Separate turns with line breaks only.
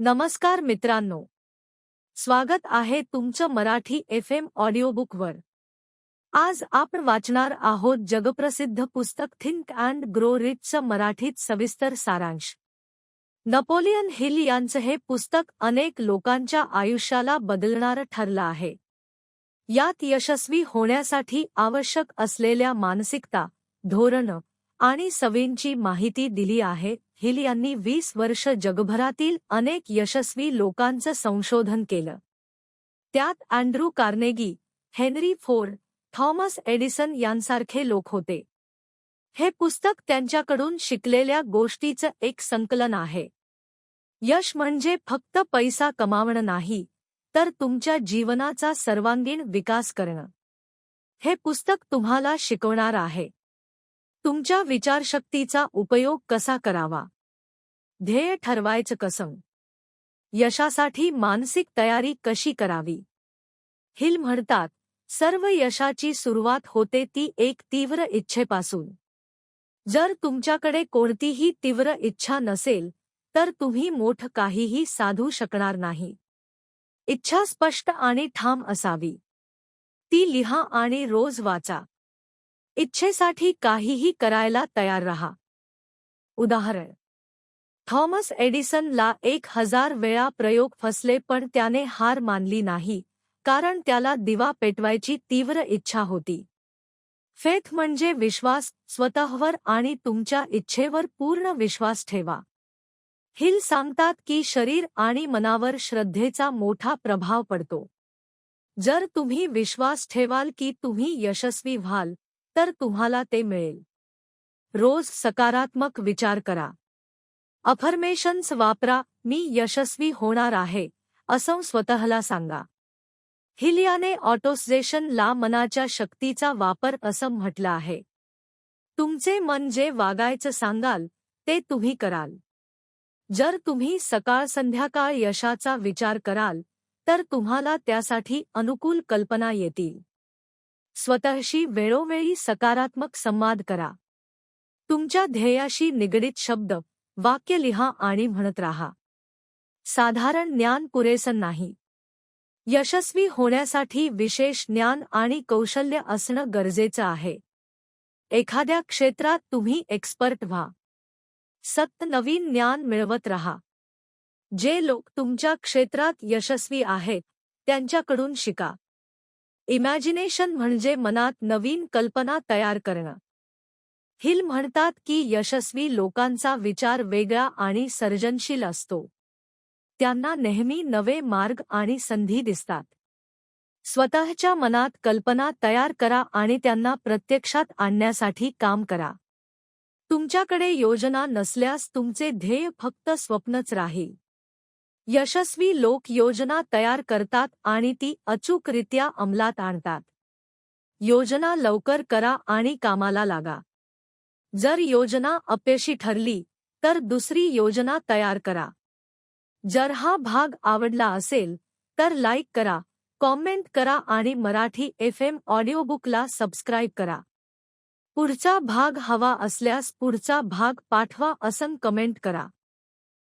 नमस्कार मित्रांनो. स्वागत आहे तुमचं मराठी एफ एम ऑडिओबुकवर. आज आपण वाचणार आहोत जगप्रसिद्ध पुस्तक थिंक अँड ग्रो रिचचं मराठीत सविस्तर सारांश. नपोलियन हिल यांचं हे पुस्तक अनेक लोकांच्या आयुष्याला बदलणारं ठरलं आहे. यात यशस्वी होण्यासाठी आवश्यक असलेल्या मानसिकता धोरणं आणि सवयींची माहिती दिली आहे. हिल यांनी वीस वर्ष जगभरातील अनेक यशस्वी लोकांचं संशोधन केलं. त्यात Andrew Carnegie Henry Ford Thomas Edison यांसारखे लोक होते. हे पुस्तक त्यांच्याकडून शिकलेल्या गोष्टीचं एक संकलन आहे. यश म्हणजे फक्त पैसा कमावणं नाही तर तुमच्या जीवनाचा सर्वांगीण विकास करणं. हे पुस्तक तुम्हाला शिकवणार आहे. तुमच्या विचारशक्तीचा उपयोग कसा करावा? ध्येय ठरवायचं कसं? यशासाठी मानसिक तयारी कशी करावी? हिल म्हणतात सर्व यशाची सुरुवात होते ती एक तीव्र इच्छेपासून. जर तुमच्याकडे कोणतीही तीव्र इच्छा नसेल तर तुम्ही मोठ काहीही साधू शकणार नाही. इच्छा स्पष्ट आणि ठाम असावी. ती लिहा आणि रोज वाचा. इच्छेसाठी काहीही करायला तयार रहा. उदाहरण थॉमस एडिसनला एक हजार वेळा प्रयोग फसले पण त्याने हार मानली नाही कारण त्याला दिवा पेटवायची तीव्र इच्छा होती. फेथ म्हणजे विश्वास स्वतःवर आणि तुमच्या इच्छेवर पूर्ण विश्वास ठेवा. हिल सांगतात की शरीर आणि मनावर श्रद्धेचा मोठा प्रभाव पडतो. जर तुम्ही विश्वास ठेवाल की तुम्ही यशस्वी व्हाल तर तुम्हाला ते मिळेल. रोज सकारात्मक विचार करा. अफर्मेशन्स वापरा मी यशस्वी होणार आहे असं स्वतःला सांगा. हिलियाने ऑटोसेशन ला मनाच्या शक्तीचा वापर असं म्हटलं आहे. तुमचे मन जे वागायचं सांगाल ते तुम्ही कराल. जर तुम्ही सकाळ संध्याकाळ यशाचा विचार कराल तर तुम्हाला त्यासाठी अनुकूल कल्पना येतील. स्वतःशी वेळोवेळी सकारात्मक संवाद करा. तुमच्या ध्येयाशी निगडीत शब्द वाक्य लिहा आणि म्हणत राहा. साधारण ज्ञान पुरेसं नाही. यशस्वी होण्यासाठी विशेष ज्ञान आणि कौशल्य असणं गरजेचं आहे. एखाद्या क्षेत्रात तुम्ही एक्सपर्ट व्हा. सत नवीन ज्ञान मिळवत रहा. जे लोक तुमच्या क्षेत्रात यशस्वी आहेत त्यांच्याकडून शिका. इमॅजिनेशन म्हणजे मनात नवीन कल्पना तयार करणं. हिल म्हणतात की यशस्वी लोकांचा विचार वेगळा आणि सर्जनशील असतो. त्यांना नेहमी नवे मार्ग आणि संधी दिसतात. स्वतःच्या मनात कल्पना तयार करा आणि त्यांना प्रत्यक्षात आणण्यासाठी काम करा. तुमच्याकडे योजना नसल्यास तुमचे ध्येय फक्त स्वप्नच राहील. यशस्वी लोक योजना तयार करतात आणि ती अचूकरित्या अंमलात आणतात. योजना लवकर करा आणि कामाला लागा. जर योजना अपयशी ठरली तर दुसरी योजना तयार करा. जर हा भाग आवडला असेल तर लाईक करा कॉमेंट करा आणि मराठी एफ एम ऑडिओबुकला सबस्क्राईब करा. पुढचा भाग हवा असल्यास पुढचा भाग पाठवा असं कमेंट करा.